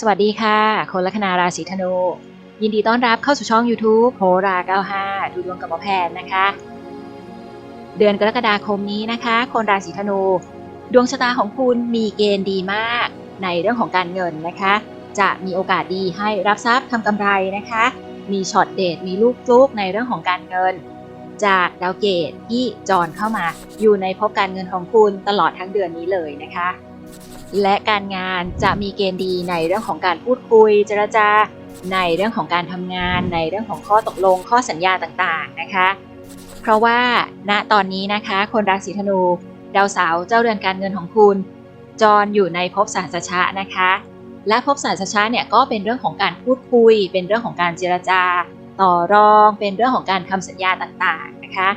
สวัสดีค่ะ คนลัคนาราศีธนู ยินดีต้อนรับเข้าสู่ช่อง YouTube โหรา 95 ดูดวงกับหมอแพนนะคะ เดือนกรกฎาคมนี้นะคะ คนราศีธนู ดวงชะตาของคุณมีเกณฑ์ดีมาก ในเรื่องของการเงินนะคะ จะมีโอกาสดีให้รับทรัพย์ทำกำไรนะคะ มีช็อตเดทมีลูกฟลุกในเรื่องของการเงิน จากดาวเกตที่จรเข้ามา อยู่ในภพการเงินของคุณตลอดทั้งเดือนนี้เลยนะคะ และการงานจะมีเกณฑ์ดีในเรื่องของการพูดคุย เจรจา ในเรื่องของการทำงาน ในเรื่องของข้อตกลง ข้อสัญญาต่างๆนะคะ เพราะว่าณตอนนี้นะคะคนราศีธนูดาวเสาร์เจ้าเรือนการเงินของคุณ จรอยู่ในภพสาสชะนะคะ และภพสาสชะเนี่ยก็เป็นเรื่องของการพูดคุย เป็นเรื่องของการเจรจา ต่อรองเป็นเรื่องของการทำสัญญาต่างๆนะคะ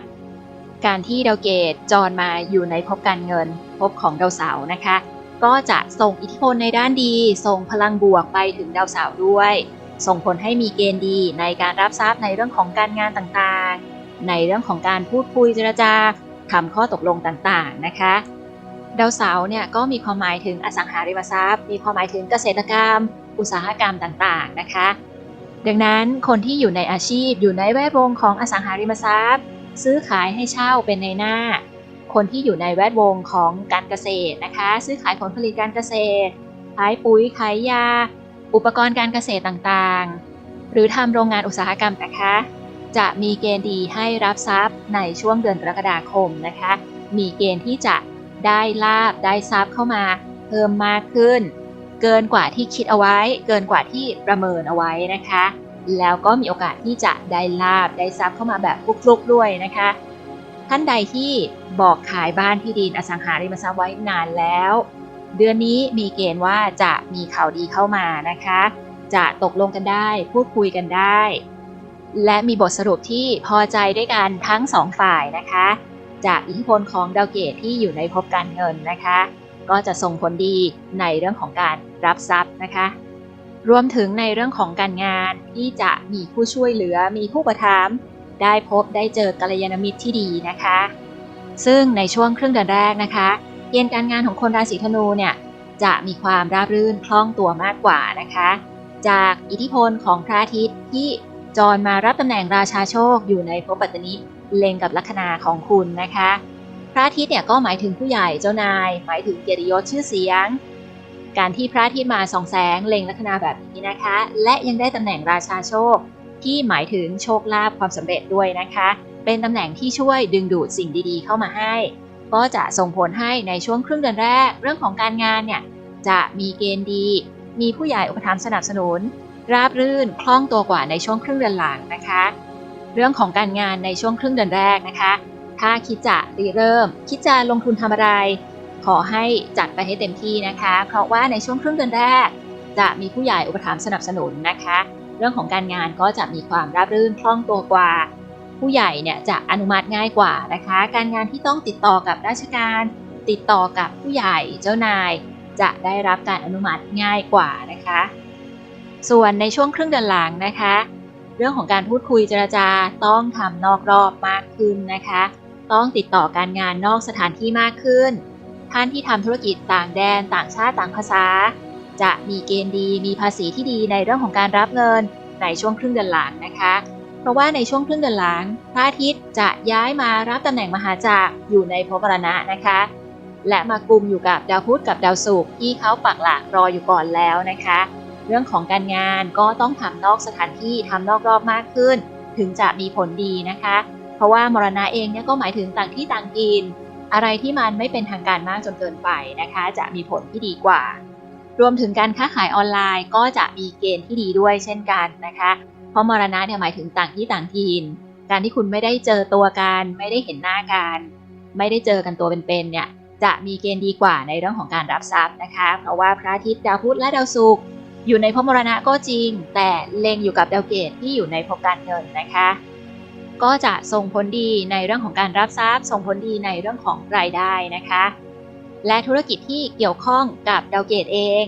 การที่ดาวเกตจรมาอยู่ในภพการเงินภพของดาวเสาร์นะคะ ก็จะส่งอิทธิพลในด้านดี ส่งพลังบวกไปถึงดาวเสาร์ด้วย ส่งผลให้มีเกณฑ์ดีในการรับทรัพย์ในเรื่องของการงานต่างๆ ในเรื่องของการพูดคุยเจรจาทำข้อตกลงต่างๆนะคะ ดาวเสาร์เนี่ยก็มีความหมายถึงอสังหาริมทรัพย์ มีความหมายถึงเกษตรกรรม อุตสาหกรรมต่างๆนะคะ ดังนั้นคนที่อยู่ในอาชีพอยู่ในแวดวงของอสังหาริมทรัพย์ ซื้อขายให้เช่าเป็นในหน้า คนที่อยู่ในแวดวงของการเกษตรนะคะ ซื้อขายผลผลิตการเกษตร ขายปุ๋ย ขายยา อุปกรณ์การเกษตรต่างๆ หรือทำโรงงานอุตสาหกรรมนะคะ จะมีเกณฑ์ดีให้รับทรัพย์ในช่วงเดือนกรกฎาคมนะคะ มีเกณฑ์ที่จะได้ลาบได้ทรัพย์เข้ามาเพิ่มมากขึ้น เกินกว่าที่คิดเอาไว้ เกินกว่าที่ประเมินเอาไว้นะคะ แล้วก็มีโอกาสที่จะได้ลาบได้ทรัพย์เข้ามาแบบฟลุกๆด้วยนะคะ ท่านใดที่บอกขายบ้านที่ดินอสังหาริมทรัพย์ไว้นานแล้ว เดือนนี้มีเกณฑ์ว่าจะมีข่าวดีเข้ามานะคะ จะตกลงกันได้พูดคุยกันได้ และมีบทสรุปที่พอใจด้วยกันทั้งสองฝ่ายนะคะ จากอิทธิพลของดาวเกตที่อยู่ในภพการเงินนะคะ ก็จะส่งผลดีในเรื่องของการรับทรัพย์นะคะรวมถึงในเรื่องของการงานที่จะมีผู้ช่วยเหลือมีผู้ประทาม ได้พบได้เจอกัลยาณมิตรที่ดีนะคะ ซึ่งในช่วงครึ่งเดือนแรกนะคะ เกณฑ์การงานของคนราศีธนูเนี่ยจะมีความราบรื่นคล่องตัวมากกว่านะคะ จากอิทธิพลของพระอาทิตย์ที่จรมารับตำแหน่งราชาโชคอยู่ในภพปัตตนิเล็งกับลัคนาของคุณนะคะ พระอาทิตย์เนี่ยก็หมายถึงผู้ใหญ่เจ้านาย หมายถึงเกียรติยศชื่อเสียง การที่พระอาทิตย์มาส่องแสงเล็งลัคนาแบบนี้นะคะ และยังได้ตำแหน่งราชาโชค ที่หมายถึงโชคลาภความสำเร็จด้วยนะคะ เป็นตำแหน่งที่ช่วยดึงดูดสิ่งดีๆ เข้ามาให้ ก็จะส่งผลให้ในช่วงครึ่งเดือนแรก เรื่องของการงานเนี่ยจะมีเกณฑ์ดี มีผู้ใหญ่อุปถัมภ์สนับสนุน ราบรื่นคล่องตัวกว่าในช่วงครึ่งเดือนหลังนะคะ เรื่องของการงานในช่วงครึ่งเดือนแรกนะคะ ถ้าคิดจะริเริ่ม คิดจะลงทุนทำอะไร ขอให้จัดไปให้เต็มที่นะคะ เพราะว่าในช่วงครึ่งเดือนแรก จะมีผู้ใหญ่อุปถัมภ์สนับสนุนนะคะ เรื่องของการงานก็จะมีความราบรื่นคล่องตัวกว่า ผู้ใหญ่เนี่ยจะอนุมัติง่ายกว่านะคะ การงานที่ต้องติดต่อกับราชการ ติดต่อกับผู้ใหญ่เจ้านาย จะได้รับการอนุมัติง่ายกว่านะคะ ส่วนในช่วงครึ่งเดือนหลังนะคะ เรื่องของการพูดคุยเจรจาต้องทำนอกรอบมากขึ้นนะคะ ต้องติดต่อการงานนอกสถานที่มากขึ้นท่านที่ทำธุรกิจต่างแดนต่างชาติต่างภาษา จะมีเกณฑ์ดีมีภาษีที่ดีในเรื่องของการรับเงินในช่วงครึ่งเดือนหลังนะคะ เพราะว่าในช่วงครึ่งเดือนหลัง พระอาทิตย์จะย้ายมารับตำแหน่งมหาจักรอยู่ในภพมรณะนะคะ และมากลุ่มอยู่กับดาวพุธกับดาวศุกร์ที่เขาปักหลักรออยู่ก่อนแล้วนะคะ เรื่องของการงานก็ต้องทำนอกสถานที่ทำนอกรอบมากขึ้น ถึงจะมีผลดีนะคะ เพราะว่ามรณะเองเนี่ยก็หมายถึงต่างที่ต่างกินอะไรที่มันไม่เป็นทางการมากจนเกินไปนะคะ จะมีผลที่ดีกว่า รวมถึงการค้าขายออนไลน์ก็จะมีเกณฑ์ที่ดีด้วยเช่นกันนะคะ เพราะมรณะเนี่ยหมายถึงต่างที่ต่างถิ่นการที่คุณไม่ได้เจอตัวกันไม่ได้เห็นหน้ากันไม่ได้เจอกันตัวเป็นๆเนี่ยจะมีเกณฑ์ดีกว่าในเรื่องของการรับทรัพย์นะคะ เพราะว่าพระอาทิตย์ดาวพุธและดาวศุกร์อยู่ในภพมรณะก็จริง แต่เล็งอยู่กับดาวเกตที่อยู่ในภพการเงินนะคะ ก็จะส่งผลดีในเรื่องของการรับทรัพย์ ส่งผลดีในเรื่องของรายได้นะคะ และธุรกิจที่เกี่ยวข้องกับดาวเกตเอง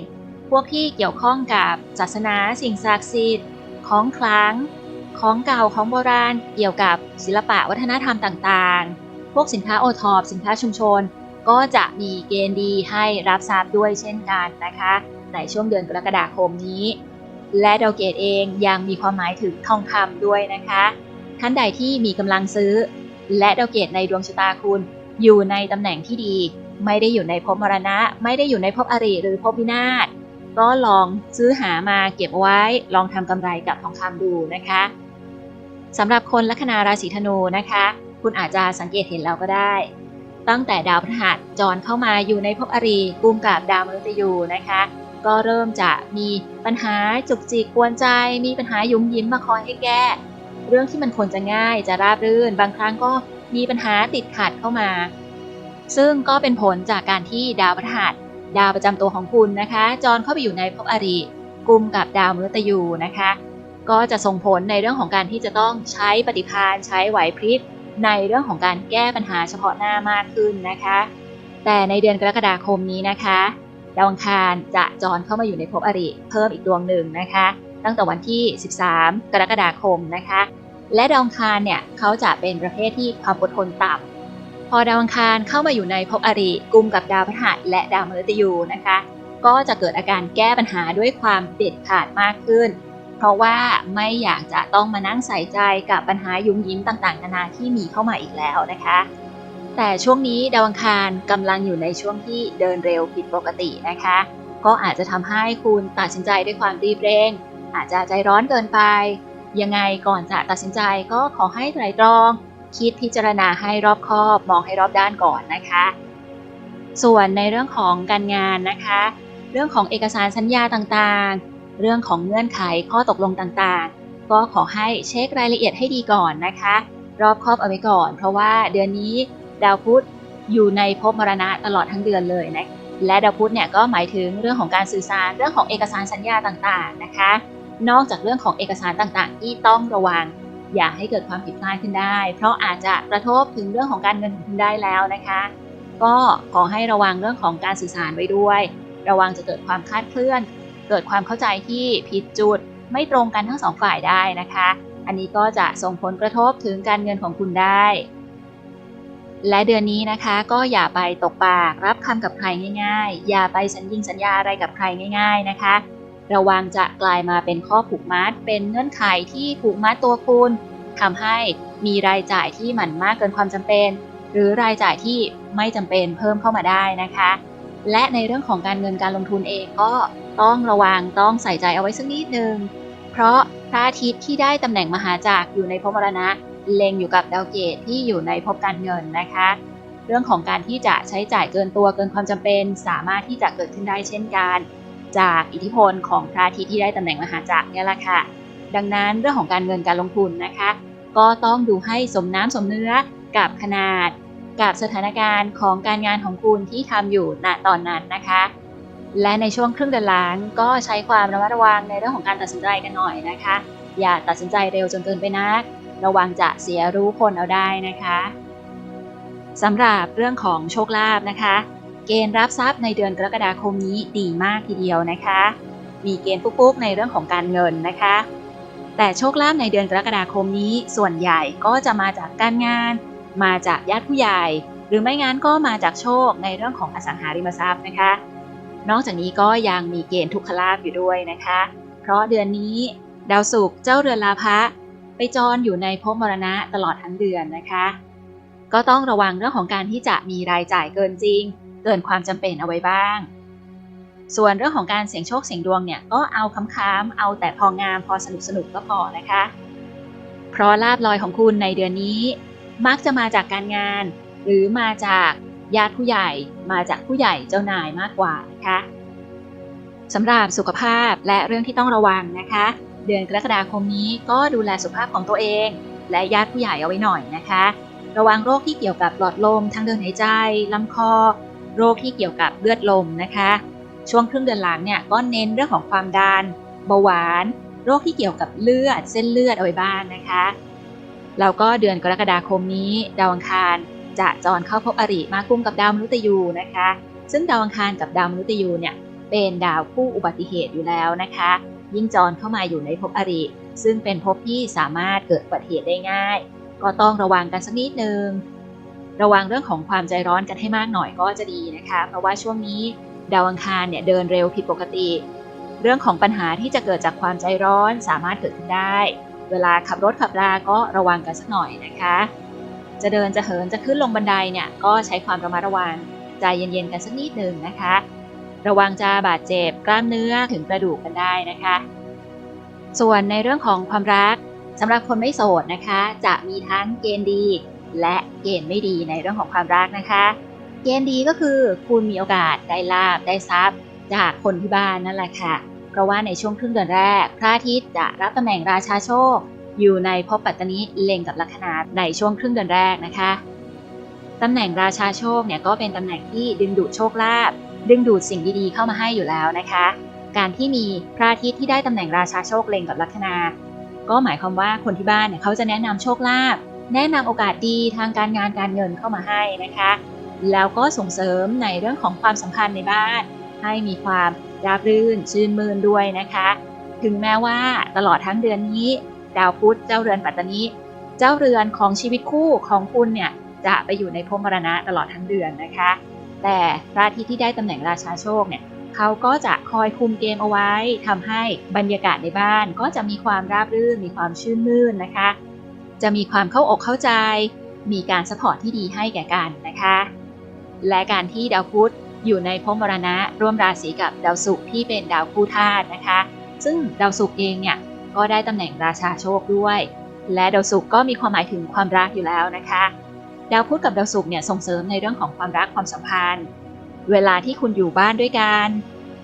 พวกที่เกี่ยวข้องกับศาสนาสิ่งศักดิ์สิทธิ์ ของคลัง ของเก่าของโบราณ เกี่ยวกับศิลปะวัฒนธรรมต่างๆ พวกสินค้าโอทอปสินค้าชุมชน ก็จะมีเกณฑ์ดีให้รับทรัพย์ด้วยเช่นกันนะคะ ในช่วงเดือนกรกฎาคมนี้ และดาวเกตเองยังมีความหมายถึงทองคำด้วยนะคะท่านใดที่มีกำลังซื้อ และดาวเกตในดวงชะตาคุณอยู่ในตำแหน่งที่ดี ไม่ได้อยู่ในภพมรณะ ไม่ได้อยู่ในภพอริหรือภพวินาศก็ลองซื้อหามาเก็บไว้ลองทำกำไรกับทองคำดูนะคะสำหรับคนลัคนาราศีธนูนะคะ คุณอาจจะสังเกตเห็นแล้วก็ได้ ตั้งแต่ดาวพฤหัสจรเข้ามาอยู่ในภพอริกุมกับดาวมฤตยูนะคะ ก็เริ่มจะมีปัญหาจุกจิกกวนใจ มีปัญหายุ่มยิ้มมาคอยให้แก้ เรื่องที่มันควรจะง่ายจะราบรื่น บางครั้งก็มีปัญหาติดขัดเข้ามา ซึ่งก็เป็นผลจากการที่ดาวพฤหัส ดาวประจำตัวของคุณนะคะ จรเข้าไปอยู่ในภพอริกุมกับดาวมฤตยูนะคะ ก็จะส่งผลในเรื่องของการที่จะต้องใช้ปฏิภาณใช้ไหวพริบในเรื่องของการแก้ปัญหาเฉพาะหน้ามากขึ้นนะคะ แต่ในเดือนกรกฎาคมนี้นะคะดาวอังคารจะจรเข้ามาอยู่ในภพอริเพิ่มอีกดวงหนึ่งนะคะ ตั้งแต่วันที่ 13 กรกฎาคมนะคะ และดาวอังคารเนี่ยเขาจะเป็นประเภทที่ความอดทนต่ำ พอดาวอังคารเข้ามาอยู่ในภพอริกุมกับดาวพฤหัสและดาวมฤตยูนะคะ ก็จะเกิดอาการแก้ปัญหาด้วยความเด็ดขาดมากขึ้น เพราะว่าไม่อยากจะต้องมานั่งใส่ใจกับปัญหายุ่งยิ้มต่างๆ นานาที่มีเข้ามาอีกแล้วนะคะ แต่ช่วงนี้ดาวอังคารกำลังอยู่ในช่วงที่เดินเร็วผิดปกตินะคะ ก็อาจจะทำให้คุณตัดสินใจด้วยความรีบเร่ง อาจจะใจร้อนเกินไป ยังไงก่อนจะตัดสินใจก็ขอให้ไตรตรอง คิดพิจารณาให้รอบคอบมองให้รอบด้านก่อนนะคะ ส่วนในเรื่องของการงานนะคะ เรื่องของเอกสารสัญญาต่างๆ เรื่องของเงื่อนไขข้อตกลงต่างๆ ก็ขอให้เช็ครายละเอียดให้ดีก่อนนะคะ รอบคอบเอาไว้ก่อน เพราะว่าเดือนนี้ดาวพุธอยู่ในภพมรณะตลอดทั้งเดือนเลยนะและดาวพุธเนี่ยก็หมายถึงเรื่องของการสื่อสารเรื่องของเอกสารสัญญาต่างๆนะคะ นอกจากเรื่องของเอกสารต่างๆ ที่ต้องระวัง อย่าให้เกิดความผิดพลาดขึ้นได้ เพราะอาจจะกระทบถึงเรื่องของการเงินของคุณได้แล้วนะคะ ก็ขอให้ระวังเรื่องของการสื่อสารไว้ด้วย ระวังจะเกิดความคลาดเคลื่อน เกิดความเข้าใจที่ผิดจุด ไม่ตรงกันทั้งสองฝ่ายได้นะคะ อันนี้ก็จะส่งผลกระทบถึงการเงินของคุณได้ และเดือนนี้นะคะก็อย่าไปตกปากรับคำกับใครง่าย ๆ อย่าไปสัญญิงสัญญาอะไรกับใครง่าย ๆนะคะ ระวังจะกลายมาเป็นข้อผูกมัด เป็นเงื่อนไขที่ผูกมัดตัวคุณทำให้มีรายจ่ายที่หมันมากเกินความจำเป็น หรือรายจ่ายที่ไม่จำเป็นเพิ่มเข้ามาได้นะคะ และในเรื่องของการเงินการลงทุนเองก็ต้องระวังต้องใส่ใจเอาไว้สักนิดนึง เพราะพระอาทิตย์ที่ได้ตำแหน่งมหาจักรอยู่ในภพมรณะ เล็งอยู่กับดาวเกตที่อยู่ในภพการเงินนะคะ เรื่องของการที่จะใช้จ่ายเกินตัวเกินความจำเป็น สามารถที่จะเกิดขึ้นได้เช่นกัน จากอิทธิพลของพระอาทิตย์ที่ได้ตำแหน่งมหาจักรเนี่ยแหละค่ะ ดังนั้นเรื่องของการเงินการลงทุนนะคะ ก็ต้องดูให้สมน้ำสมเนื้อกับขนาด กับสถานการณ์ของการงานของคุณที่ทำอยู่ณตอนนั้นนะคะ และในช่วงครึ่งเดือนหลังก็ใช้ความระมัดระวังในเรื่องของการตัดสินใจกันหน่อยนะคะ อย่าตัดสินใจเร็วจนเกินไปนักระวังจะเสียรู้คนเอาได้นะคะสำหรับเรื่องของโชคลาภนะคะ เกณฑ์รับทรัพย์ในเดือนกรกฎาคมนี้ดีมากทีเดียวนะคะ มีเกณฑ์ปุ๊กๆในเรื่องของการเงินนะคะ แต่โชคลาภในเดือนกรกฎาคมนี้ส่วนใหญ่ก็จะมาจากการงาน มาจากญาติผู้ใหญ่ หรือไม่งั้นก็มาจากโชคในเรื่องของอสังหาริมทรัพย์นะคะ นอกจากนี้ก็ยังมีเกณฑ์ทุกขลาภอยู่ด้วยนะคะ เพราะเดือนนี้ดาวศุกร์เจ้าเรือนลาภะไปจรอยู่ในภพมรณะตลอดทั้งเดือนนะคะ ก็ต้องระวังเรื่องของการที่จะมีรายจ่ายเกินจริง เกินความจำเป็นเอาไว้บ้าง ส่วนเรื่องของการเสี่ยงโชคเสี่ยงดวงเนี่ยก็เอาค้ำๆเอาแต่พองามพอสนุกสนุกก็พอนะคะ เพราะลาบลอยของคุณในเดือนนี้ มักจะมาจากการงาน หรือมาจากญาติผู้ใหญ่มาจากผู้ใหญ่เจ้านายมากกว่านะคะสำหรับสุขภาพและเรื่องที่ต้องระวังนะคะ เดือนกรกฎาคมนี้ก็ดูแลสุขภาพของตัวเอง และญาติผู้ใหญ่เอาไว้หน่อยนะคะ ระวังโรคที่เกี่ยวกับหลอดลมทางเดินหายใจลำคอ โรคที่เกี่ยวกับเลือดลมนะคะ ช่วงครึ่งเดือนหลังเนี่ยก็เน้นเรื่องของความดันเบาหวาน โรคที่เกี่ยวกับเลือดเส้นเลือดเอาไว้บ้างนะคะแล้วก็เดือนกรกฎาคมนี้ ดาวอังคารจะจรเข้าพบอริมาคุ้มกับดาวมฤตยูนะคะ ซึ่งดาวอังคารกับดาวมฤตยูเนี่ยเป็นดาวคู่อุบัติเหตุอยู่แล้วนะคะ ยิ่งจรเข้ามาอยู่ในภพอริ ซึ่งเป็นภพที่สามารถเกิดอุบัติเหตุได้ง่าย ก็ต้องระวังกันสักนิดนึง ระวังเรื่องของความใจร้อนกันให้มากหน่อยก็จะดีนะคะ เพราะว่าช่วงนี้ดาวอังคารเนี่ยเดินเร็วผิดปกติ เรื่องของปัญหาที่จะเกิดจากความใจร้อนสามารถเกิดขึ้นได้ เวลาขับรถขับราก็ระวังกันสักหน่อยนะคะ จะเดินจะเหินจะขึ้นลงบันไดเนี่ยก็ใช้ความระมัดระวังใจเย็นๆกันสักนิดหนึ่งนะคะ ระวังจะบาดเจ็บกล้ามเนื้อถึงกระดูกกันได้นะคะ ส่วนในเรื่องของความรักสำหรับคนไม่โสดนะคะ จะมีทั้งเกณฑ์ดี และเกณฑ์ไม่ดีในเรื่องของความรักนะคะ เกณฑ์ดีก็คือคุณมีโอกาสได้ลาบได้ทรัพย์ จากคนที่บ้านนั่นแหละค่ะ เพราะว่าในช่วงครึ่งเดือนแรก พระอาทิตย์จะรับตำแหน่งราชาโชค อยู่ในภพปัตตนิเล็งกับลัคนาในช่วงครึ่งเดือนแรกนะคะตำแหน่งราชาโชคเนี่ยก็เป็นตำแหน่งที่ดึงดูดโชคลาภดึงดูดสิ่งดีๆ เข้ามาให้อยู่แล้วนะคะ การที่มีพระอาทิตย์ที่ได้ตำแหน่งราชาโชคเล็งกับลัคนา ก็หมายความว่าคนที่บ้านเนี่ยเขาจะแนะนำโชคลาภ แนะนำโอกาสดีทางการงานการเงินเข้ามาให้นะคะ แล้วก็ส่งเสริมในเรื่องของความสัมพันธ์ในบ้าน ให้มีความราบรื่นชื่นมื่นด้วยนะคะ ถึงแม้ว่าตลอดทั้งเดือนนี้ ดาวพุธเจ้าเรือนปัตตานีเจ้าเรือนของชีวิตคู่ของคุณเนี่ยจะไปอยู่ในภพมรณะตลอดทั้งเดือนนะคะ แต่พระอาทิตย์ที่ได้ตำแหน่งราชาโชคเนี่ยเขาก็จะคอยคุมเกมเอาไว้ทำให้บรรยากาศในบ้านก็จะมีความราบรื่นมีความชื่นมื่นนะคะ จะมีความเข้าอกเข้าใจ มีการสปอร์ตที่ดีให้แก่กันนะคะ และการที่ดาวพุธอยู่ในภพมรณะร่วมราศีกับดาวศุกร์ที่เป็นดาวคู่ธาตุนะคะ ซึ่งดาวศุกร์เองเนี่ยก็ได้ตำแหน่งราชาโชคด้วย และดาวศุกร์ก็มีความหมายถึงความรักอยู่แล้วนะคะ ดาวพุธกับดาวศุกร์เนี่ยส่งเสริมในเรื่องของความรักความสัมพันธ์ เวลาที่คุณอยู่บ้านด้วยกัน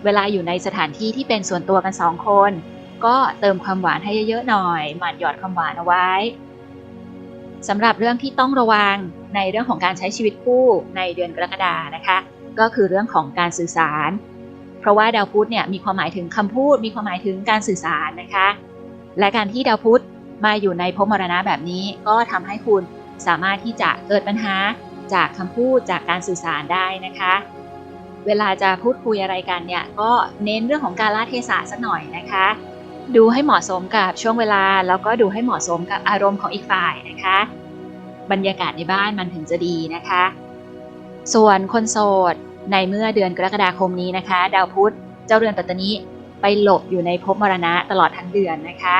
เวลาอยู่ในสถานที่ที่เป็นส่วนตัวกันสองคน ก็เติมความหวานให้เยอะๆหน่อย หมั่นหยอดความหวานเอาไว้ สำหรับเรื่องที่ต้องระวังในเรื่องของการใช้ชีวิตคู่ในเดือนกรกฎานะคะ ก็คือเรื่องของการสื่อสาร เพราะว่าดาวพุธเนี่ยมีความหมายถึงคำพูด มีความหมายถึงการสื่อสารนะคะ และการที่ดาวพุธมาอยู่ในภพมรณะแบบนี้ ก็ทำให้คุณสามารถที่จะเกิดปัญหาจากคำพูดจากการสื่อสารได้นะคะ เวลาจะพูดคุยอะไรกันเนี่ยก็เน้นเรื่องของการละเทศะสักหน่อยนะคะ ดูให้เหมาะสมกับช่วงเวลา แล้วก็ดูให้เหมาะสมกับอารมณ์ของอีกฝ่ายนะคะ บรรยากาศในบ้านมันถึงจะดีนะคะ ส่วนคนโสดในเมื่อเดือนกรกฎาคมนี้นะคะ ดาวพุธเจ้าเรือนปัตตานีไปหลบอยู่ในภพมรณะตลอดทั้งเดือนนะคะ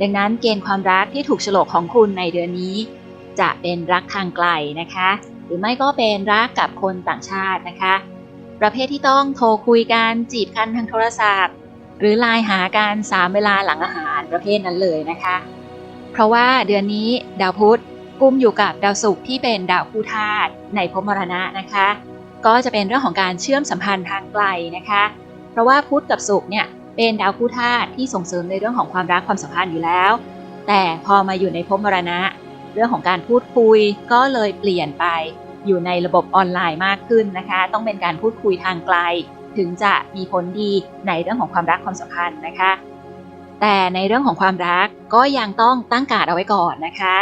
ดังนั้นเกณฑ์ความรักที่ถูกฉลกของคุณในเดือนนี้ จะเป็นรักทางไกลนะคะ หรือไม่ก็เป็นรักกับคนต่างชาตินะคะ ประเภทที่ต้องโทรคุยกันจีบกันทางโทรศัพท์ หรือไลน์หากันสามเวลาหลังอาหารประเภทนั้นเลยนะคะ เพราะว่าเดือนนี้ดาวพุธกุมอยู่กับดาวศุกร์ที่เป็นดาวคู่ธาตุในภพมรณะนะคะ ก็จะเป็นเรื่องของการเชื่อมสัมพันธ์ทางไกลนะคะ เพราะว่าพุธกับศุกร์เนี่ยเป็นดาวคู่ธาตุที่ส่งเสริมในเรื่องของความรักความสัมพันธ์อยู่แล้ว แต่พอมาอยู่ในภพมรณะ เรื่องของการพูดคุยก็เลยเปลี่ยนไปอยู่ในระบบออนไลน์มากขึ้นนะคะ ต้องเป็นการพูดคุยทางไกล ถึงจะมีผลดีในเรื่องของความรักความสัมพันธ์นะคะ แต่ในเรื่องของความรักก็ยังต้องตั้งการเอาไว้ก่อนนะคะ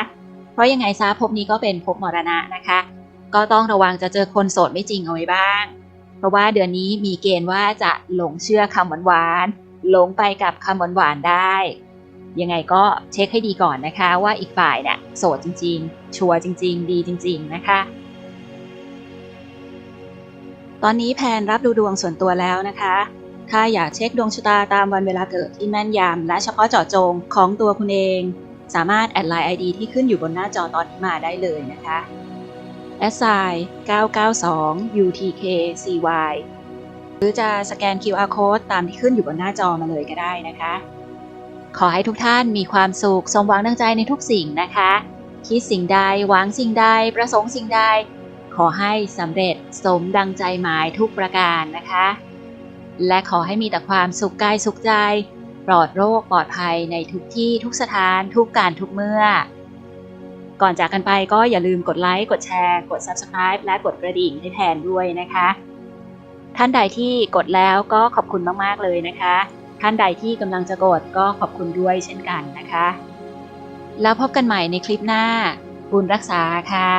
เพราะยังไงซะภพนี้ก็เป็นภพมรณะนะคะ ก็ต้องระวังจะเจอคนโสดไม่จริงเอาไว้บ้าง เพราะว่าเดือนนี้มีเกณฑ์ว่าจะหลงเชื่อคำหวานๆหลงไปกับคำหวานๆได้ยังไงก็เช็คให้ดีก่อนนะคะว่าอีกฝ่ายเนี่ยโสดจริง ๆ ชัวร์จริง ๆ ดีจริง ๆ นะคะ ตอนนี้แพนรับดูดวงส่วนตัวแล้วนะคะถ้าอยากเช็คดวงชะตาตามวันเวลาเกิดที่แม่นยำและเฉพาะเจาะจงของตัวคุณเอง สามารถแอดไลน์ ID ที่ขึ้นอยู่บนหน้าจอตอนนี้มาได้เลยนะคะแอดไซน์992 UTKCY หรือจะสแกน QR code ตามที่ขึ้นอยู่บนหน้าจอมาเลยก็ได้นะคะ ขอให้ทุกท่านมีความสุขสมหวังดังใจในทุกสิ่งนะคะ คิดสิ่งใดหวังสิ่งใด ประสงค์สิ่งใด ขอให้สำเร็จสมดังใจหมายทุกประการนะคะ และขอให้มีแต่ความสุขกายสุขใจ ปลอดโรคปลอดภัยในทุกที่ทุกสถานทุกการทุกเมื่อ ก่อนจากกันไปก็อย่าลืมกดไลค์กดแชร์ กด Subscribe และกดกระดิ่งให้แทนด้วยนะคะ ท่านใดที่กดแล้วก็ขอบคุณมากๆเลยนะคะ ท่านใดที่กำลังจะกดก็ขอบคุณด้วยเช่นกันนะคะ แล้วพบกันใหม่ในคลิปหน้า บุญรักษาค่ะ